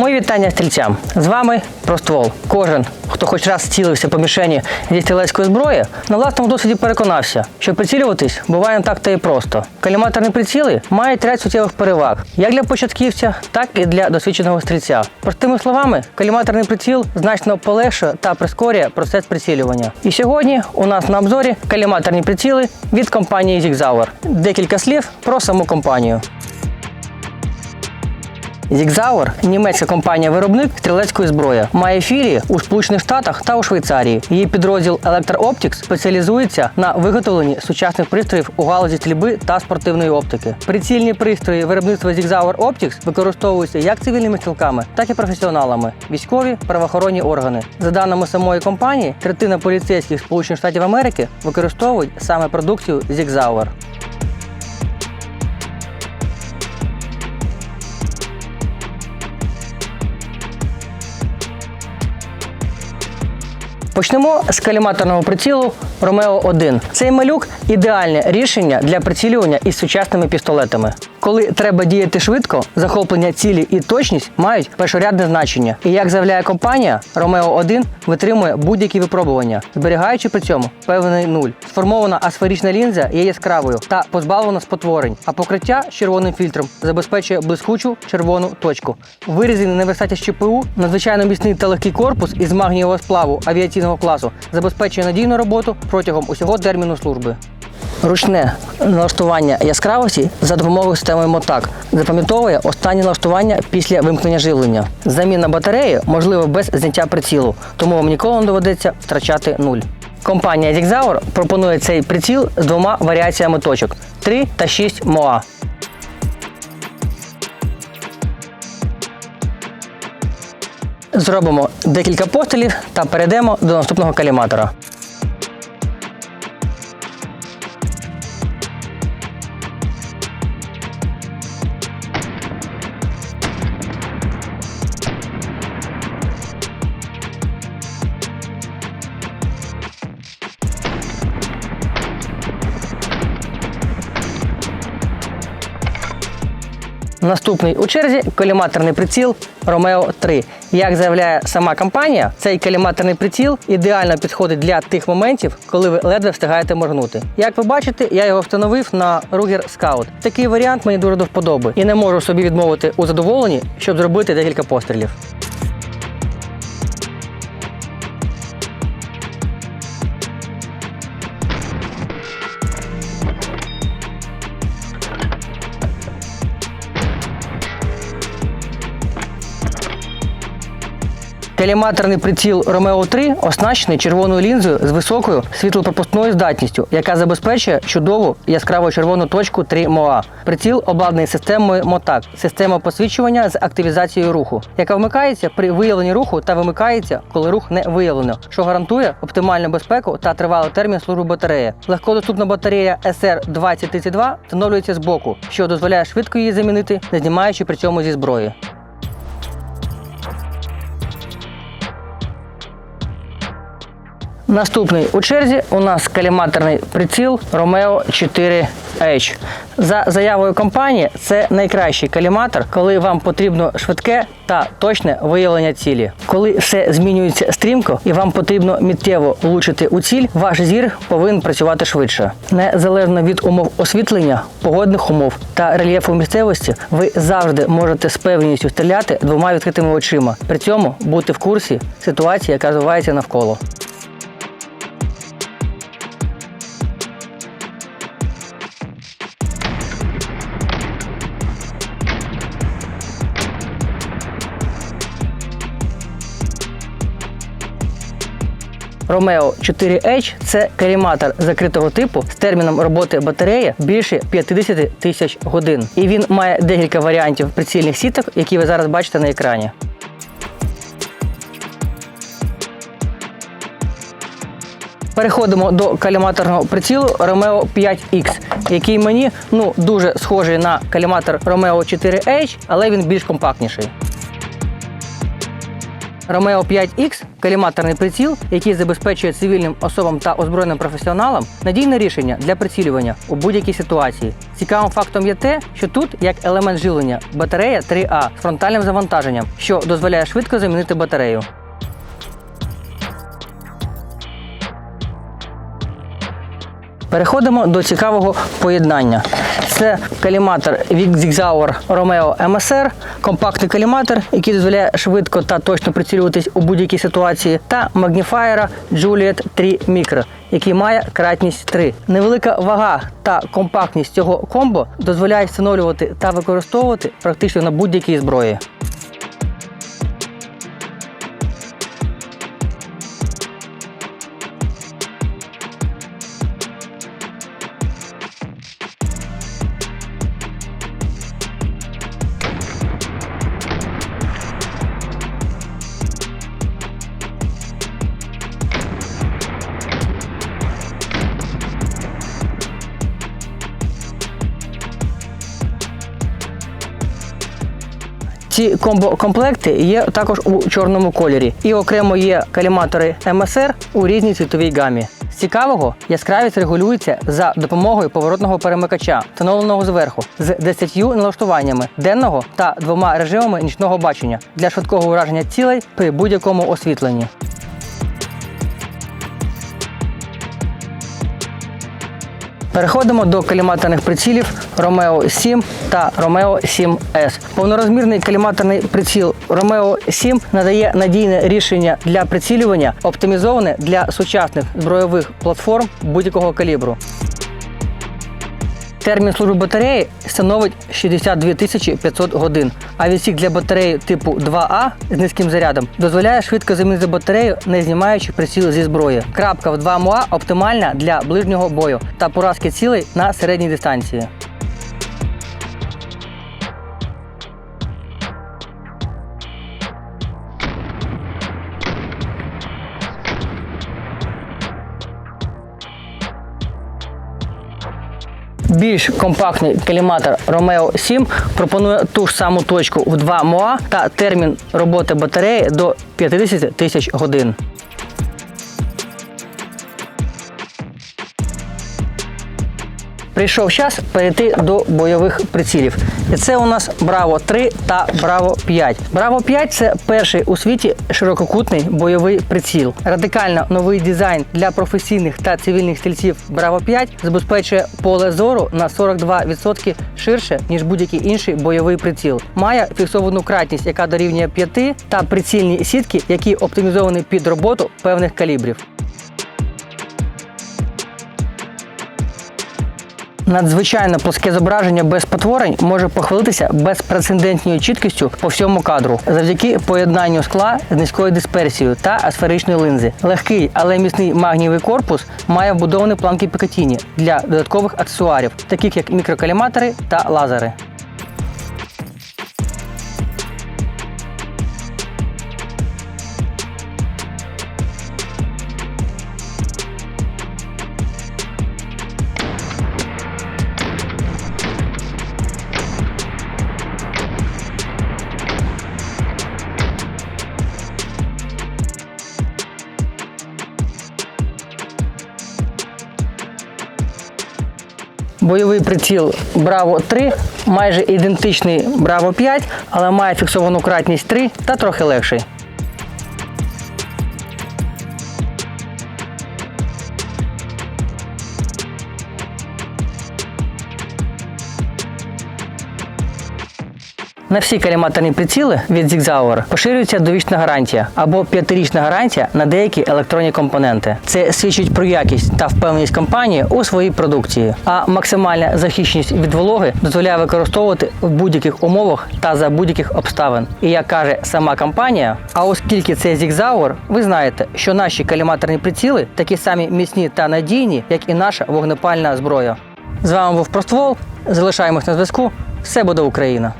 Мої вітання стрільцям. З вами Проствол. Кожен, хто хоч раз цілився по мішені зі стрілецької зброї, на власному досвіді переконався, що прицілюватись буває не так та і просто. Каліматорні приціли мають ряд суттєвих переваг як для початківця, так і для досвідченого стрільця. Простими словами, каліматорний приціл значно полегшує та прискорює процес прицілювання. І сьогодні у нас на обзорі каліматорні приціли від компанії Zigzauer. Декілька слів про саму компанію. Зігзауер німецька компанія-виробник стрілецької зброї, має філії у Сполучених Штатах та у Швейцарії. Її підрозділ Optics спеціалізується на виготовленні сучасних пристроїв у галузі стрільби та спортивної оптики. Прицільні пристрої виробництва Zigzauer Optics використовуються як цивільними стрілками, так і професіоналами, військові правоохоронні органи. За даними самої компанії, третина поліцейських Сполучених Штатів Америки використовують саме продукцію Zigzauer. Почнемо з каліматорного прицілу Romeo 1. Цей малюк ідеальне рішення для прицілювання із сучасними пістолетами. Коли треба діяти швидко, захоплення цілі і точність мають першорядне значення. І як заявляє компанія, Romeo 1 витримує будь-які випробування, зберігаючи при цьому певний нуль. Сформована асферична лінза є яскравою та позбавлена спотворень, а покриття з червоним фільтром забезпечує блискучу червону точку. Вирізаний на верстаті з ЧПУ, надзвичайно міцний та легкий корпус із магнієвого сплаву авіаційного класу забезпечує надійну роботу протягом усього терміну служби. Ручне налаштування яскравості за допомогою системи Мотак запам'ятовує останнє налаштування після вимкнення живлення. Заміна батареї можлива без зняття прицілу, тому вам ніколи не доведеться втрачати нуль. Компанія Zigzauer пропонує цей приціл з двома варіаціями точок 3 та 6 МОА. Зробимо декілька пострілів та перейдемо до наступного каліматора. Наступний у черзі коліматорний приціл Romeo 3. Як заявляє сама компанія, цей коліматорний приціл ідеально підходить для тих моментів, коли ви ледве встигаєте моргнути. Як ви бачите, я його встановив на Ruger Scout. Такий варіант мені дуже до вподоби і не можу собі відмовити у задоволенні, щоб зробити декілька пострілів. Каліматорний приціл Romeo 3 оснащений червоною лінзою з високою світлопропускною здатністю, яка забезпечує чудову яскраво червону точку 3 МОА. Приціл обладнаний системою МОТАК, система посвідчування з активізацією руху, яка вмикається при виявленні руху та вимикається, коли рух не виявлено, що гарантує оптимальну безпеку та тривалий термін служби батареї. Легкодоступна батарея SR 2032 встановлюється збоку, що дозволяє швидко її замінити, не знімаючи при цьому зі зброї. Наступний у черзі у нас каліматорний приціл Romeo 4H. За заявою компанії, це найкращий каліматор, коли вам потрібно швидке та точне виявлення цілі. Коли все змінюється стрімко і вам потрібно миттєво влучити у ціль, ваш зір повинен працювати швидше. Незалежно від умов освітлення, погодних умов та рельєфу місцевості, ви завжди можете з певністю стріляти двома відкритими очима. При цьому бути в курсі ситуації, яка розвивається навколо. Romeo 4H – це каліматор закритого типу з терміном роботи батареї більше 50 тисяч годин. І він має декілька варіантів прицільних сіток, які ви зараз бачите на екрані. Переходимо до каліматорного прицілу Romeo 5X, який мені ну дуже схожий на каліматор Romeo 4H, але він більш компактніший. Romeo 5X каліматорний приціл, який забезпечує цивільним особам та озброєним професіоналам надійне рішення для прицілювання у будь-якій ситуації. Цікавим фактом є те, що тут як елемент живлення батарея 3А з фронтальним завантаженням, що дозволяє швидко замінити батарею. Переходимо до цікавого поєднання. Це каліматор Zigzauer Romeo MSR, компактний каліматор, який дозволяє швидко та точно прицілюватись у будь-якій ситуації, та магніфаєра Juliet 3 Micro, який має кратність 3. Невелика вага та компактність цього комбо дозволяє встановлювати та використовувати практично на будь-якій зброї. Ці комбо-комплекти є також у чорному кольорі. І окремо є каліматори МСР у різній світовій гамі. З цікавого, яскравість регулюється за допомогою поворотного перемикача, встановленого зверху, з 10 налаштуваннями денного та двома режимами нічного бачення для швидкого ураження цілей при будь-якому освітленні. Переходимо до каліматорних прицілів Romeo 7 та Romeo 7S. Повнорозмірний каліматорний приціл Romeo 7 надає надійне рішення для прицілювання, оптимізоване для сучасних збройових платформ будь-якого калібру. Термін служби батареї становить 62 тисячі 500 годин, а відсік для батареї типу 2А з низьким зарядом дозволяє швидко замінити батарею, не знімаючи приціл зі зброї. Крапка в 2 МОА оптимальна для ближнього бою та поразки цілей на середній дистанції. Більш компактний каліматор Romeo 7 пропонує ту ж саму точку в 2 МОА та термін роботи батареї до 50 тисяч годин. Прийшов час перейти до бойових прицілів. І це у нас Браво 3 та Браво 5. Браво 5 це перший у світі ширококутний бойовий приціл. Радикально новий дизайн для професійних та цивільних стрільців Браво 5 забезпечує поле зору на 42% ширше, ніж будь-який інший бойовий приціл. Має фіксовану кратність, яка дорівнює 5, та прицільні сітки, які оптимізовані під роботу певних калібрів. Надзвичайно плоске зображення без потворень може похвалитися безпрецедентною чіткістю по всьому кадру завдяки поєднанню скла з низькою дисперсією та асферичної линзи. Легкий, але міцний магнієвий корпус має вбудовані планки Пікатіні для додаткових аксесуарів, таких як мікрокаліматори та лазери. Бойовий приціл Браво 3 майже ідентичний Браво 5, але має фіксовану кратність 3 та трохи легший. На всі каліматорні приціли від Zigzauer поширюється довічна гарантія або п'ятирічна гарантія на деякі електронні компоненти. Це свідчить про якість та впевненість компанії у своїй продукції. А максимальна захищеність від вологи дозволяє використовувати в будь-яких умовах та за будь-яких обставин. І як каже сама компанія, а оскільки це Zigzauer, ви знаєте, що наші каліматорні приціли такі самі міцні та надійні, як і наша вогнепальна зброя. З вами був Проствол. Залишаємось на зв'язку. Все буде Україна!